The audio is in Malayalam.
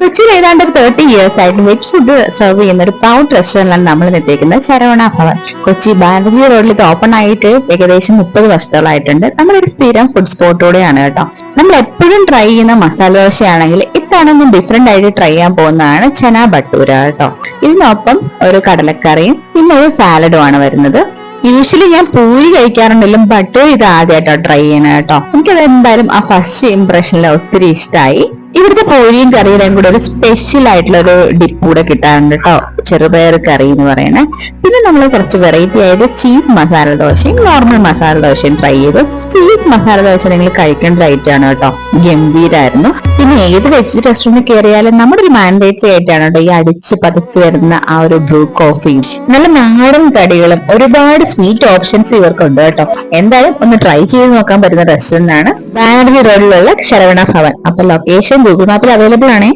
കൊച്ചിയിൽ ഏതാണ്ട് ഒരു തേർട്ടി ഇയേഴ്സ് ആയിട്ട് വെജ് ഫുഡ് സെർവ് ചെയ്യുന്ന ഒരു പ്രൗഡ് റെസ്റ്റോറന്റാണ് നമ്മൾ എത്തിയിരിക്കുന്നത് ശരവണ ഭവൻ. കൊച്ചി ബാനർജി റോഡിൽ ഇത് ഓപ്പൺ ആയിട്ട് ഏകദേശം മുപ്പത് വർഷത്തോളായിട്ടുണ്ട്. നമ്മളൊരു സ്ഥിരം ഫുഡ് സ്പോട്ടോടെയാണ് കേട്ടോ. നമ്മൾ എപ്പോഴും ട്രൈ ചെയ്യുന്ന മസാല ദോശയാണെങ്കിൽ ഇത്തവണ ഡിഫറെന്റ് ആയിട്ട് ട്രൈ ചെയ്യാൻ പോകുന്നതാണ് ചന ബട്ടൂര കേട്ടോ. ഇതിനൊപ്പം ഒരു കടലക്കറിയും പിന്നെ ഒരു സാലഡും ആണ് വരുന്നത്. യൂഷ്വലി ഞാൻ പൂരി കഴിക്കാറുണ്ടെങ്കിലും ബട്ടൂർ ഇത് ആദ്യമായിട്ടോ ട്രൈ ചെയ്യണം കേട്ടോ. എനിക്കത് എന്തായാലും ആ ഫസ്റ്റ് ഇംപ്രഷനിൽ ഒത്തിരി ഇഷ്ടമായി ഇവിടുത്തെ കോഴിയും കറിയുടെയും കൂടെ ഒരു സ്പെഷ്യൽ ആയിട്ടുള്ള ഒരു ഡിപ്പ് കൂടെ കിട്ടാറുണ്ട് കേട്ടോ ചെറുപയർ കറി എന്ന് പറയുന്നത് പിന്നെ നമ്മൾ കുറച്ച് വെറൈറ്റി ആയത് ചീസ് മസാല ദോശയും നോർമൽ മസാല ദോശയും ട്രൈ ചെയ്തു. ചീസ് മസാല ദോശ നിങ്ങൾ കഴിക്കേണ്ട ആണ് കേട്ടോ. ഗംഭീരായിരുന്നു. പിന്നെ ഏത് വെജ് റെസ്റ്റോറന്റ് കയറിയാലും നമ്മുടെ ഒരു മാൻഡേറ്ററി ആയിട്ടാണ് കേട്ടോ ഈ അടിച്ച് പതിച്ച് വരുന്ന ആ ഒരു ബ്രൂ കോഫിയും നല്ല നാടൻ കടികളും ഒരുപാട് സ്വീറ്റ് ഓപ്ഷൻസ് ഇവർക്കുണ്ട് കേട്ടോ. എന്തായാലും ഒന്ന് ട്രൈ ചെയ്ത് നോക്കാൻ പറ്റുന്ന റെസ്റ്റോറന്റ് ആണ്. ബാനർജി റോഡിലുള്ള ശരവണ ഭവൻ അപ്പൊ ലൊക്കേഷൻ ഗൂഗിൾ മാപ്പിൽ അവൈലബിൾ ആണ്.